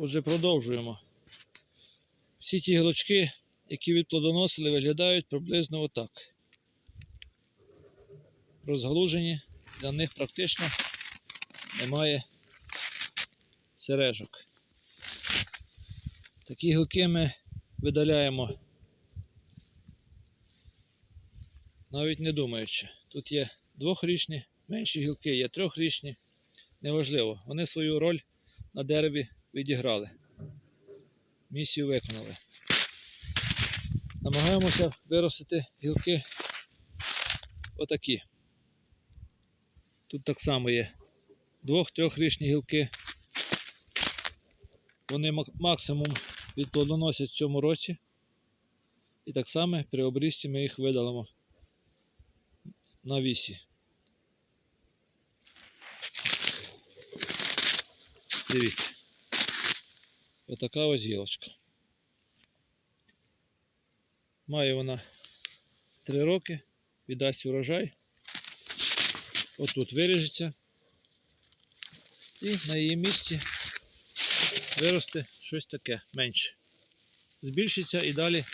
Отже, продовжуємо. Всі ті гілочки, які відплодоносили, виглядають приблизно отак. Розгалужені, для них практично немає сережок. Такі гілки ми видаляємо, навіть не думаючи. Тут є двохрічні, менші гілки, є трьохрічні. Неважливо, вони свою роль на дереві відіграли. Місію виконали. Намагаємося виростити гілки отакі. Тут так само є двох-трьохрічні гілки. Вони максимум відплодоносять в цьому році. І так само при обрізці ми їх видалимо на вісі. Дивіться. Отака ось гілочка. Має вона 3 роки, віддасть урожай. Отут виріжеться. І на її місці виросте щось таке менше. Збільшиться і далі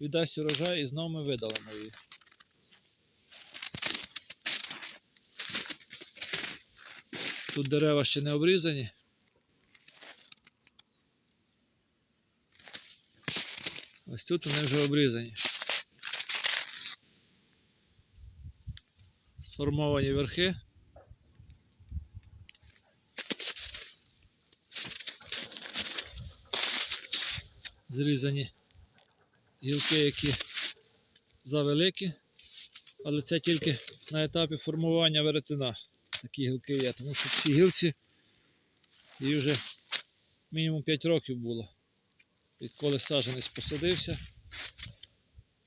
віддасть урожай і знову ми видалимо її. Тут дерева ще не обрізані. Ось тут вони вже обрізані. Сформовані верхи. Зрізані гілки, які завеликі, але це тільки на етапі формування веретена такі гілки є, тому що в цій гілці їй вже мінімум 5 років було. Відколи саджанець посадився.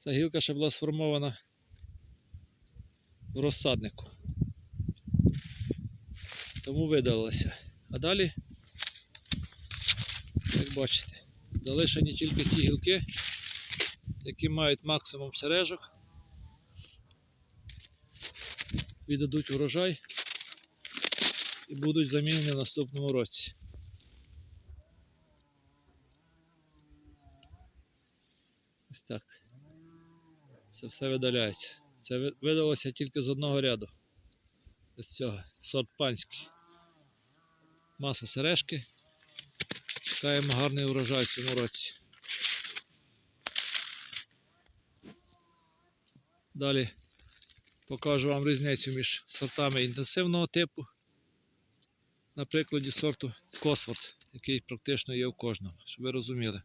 Ця гілка ще була сформована в розсаднику. Тому видалилася. А далі, як бачите, залишені тільки ті гілки, які мають максимум сережок, віддадуть урожай і будуть замінені в наступному році. Ось так. Це все видаляється. Це видалося тільки з одного ряду. Ось цього. Сорт панський. Маса сережки. Чекаємо гарний урожай в цьому році. Далі покажу вам різницю між сортами інтенсивного типу. На прикладі сорту Косфорд, який практично є у кожному, щоб ви розуміли.